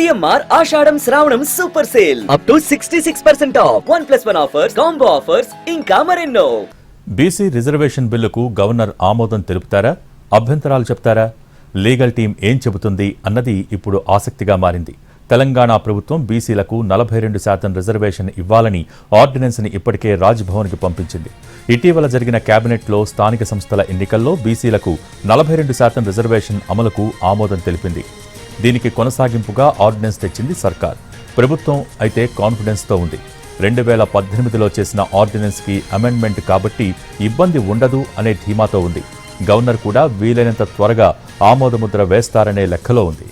CMR ఆషాఢం శ్రావణం super sale up to sixty six percent off one plus one offers combo offers ఇంకా మరెన్నో. BC reservation బిల్లుకు governor ఆమోదం తెలుపుతారా? అభ్యంతరాలు చెప్తారా? లీగల్ టీం ఏం చెబుతుంది అన్నది ఇప్పుడు ఆసక్తిగా మారింది. తెలంగాణ ప్రభుత్వం బీసీలకు నలభై రెండు శాతం రిజర్వేషన్ ఇవ్వాలని ఆర్డినెన్స్ని ఇప్పటికే రాజ్భవన్కి పంపించింది. ఇటీవల జరిగిన కేబినెట్లో స్థానిక సంస్థల ఎన్నికల్లో బీసీలకు నలభై రెండు శాతం రిజర్వేషన్ అమలుకు ఆమోదం తెలిపింది. దీనికి కొనసాగింపుగా ఆర్డినెన్స్ తెచ్చింది సర్కార్. ప్రభుత్వం అయితే కాన్ఫిడెన్స్తో ఉంది. రెండు వేల పద్దెనిమిదిలో చేసిన ఆర్డినెన్స్కి అమెండ్మెంట్ కాబట్టి ఇబ్బంది ఉండదు అనే ధీమాతో ఉంది. గవర్నర్ కూడా వీలైనంత త్వరగా ఆమోదముద్ర వేస్తారనే లెక్కలో ఉంది.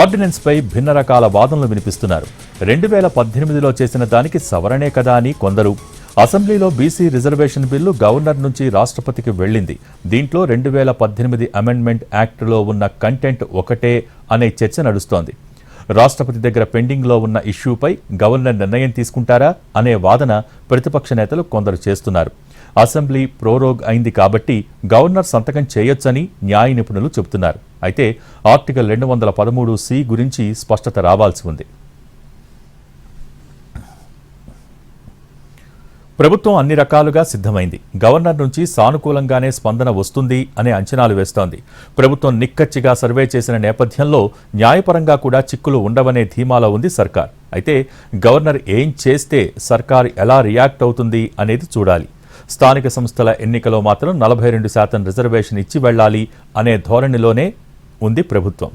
ఆర్డినెన్స్పై భిన్న రకాల వాదనలు వినిపిస్తున్నారు. రెండు వేల పద్దెనిమిదిలో చేసిన దానికి సవరణే కదా అని కొందరు అసెంబ్లీలో బీసీ రిజర్వేషన్ బిల్లు గవర్నర్ నుంచి రాష్ట్రపతికి వెళ్ళింది. దీంట్లో రెండు వేల పద్దెనిమిది అమెండ్మెంట్ యాక్ట్లో ఉన్న కంటెంట్ ఒకటే అనే చర్చ నడుస్తోంది. రాష్ట్రపతి దగ్గర పెండింగ్లో ఉన్న ఇష్యూపై గవర్నర్ నిర్ణయం తీసుకుంటారా అనే వాదన ప్రతిపక్ష నేతలు కొందరు చేస్తున్నారు. అసెంబ్లీ ప్రోరోగ్ అయింది కాబట్టి గవర్నర్ సంతకం చేయొచ్చని న్యాయ నిపుణులు చెబుతున్నారు. అయితే ఆర్టికల్ రెండు వందల పదమూడు సి గురించి స్పష్టత రావాల్సి ఉంది. ప్రభుత్వం అన్ని రకాలుగా సిద్ధమైంది. గవర్నర్ నుంచి సానుకూలంగానే స్పందన వస్తుంది అనే అంచనాలు వేస్తోంది. ప్రభుత్వం నిక్కచ్చిగా సర్వే చేసిన నేపథ్యంలో న్యాయపరంగా కూడా చిక్కులు ఉండవనే ధీమాలో ఉంది సర్కార్. అయితే గవర్నర్ ఏం చేస్తే సర్కార్ ఎలా రియాక్ట్ అవుతుంది అనేది చూడాలి. స్థానిక సంస్థల ఎన్నికలో మాత్రం నలభై రెండు శాతం రిజర్వేషన్ ఇచ్చి వెళ్ళాలి అనే ధోరణిలోనే ఉంది ప్రభుత్వం.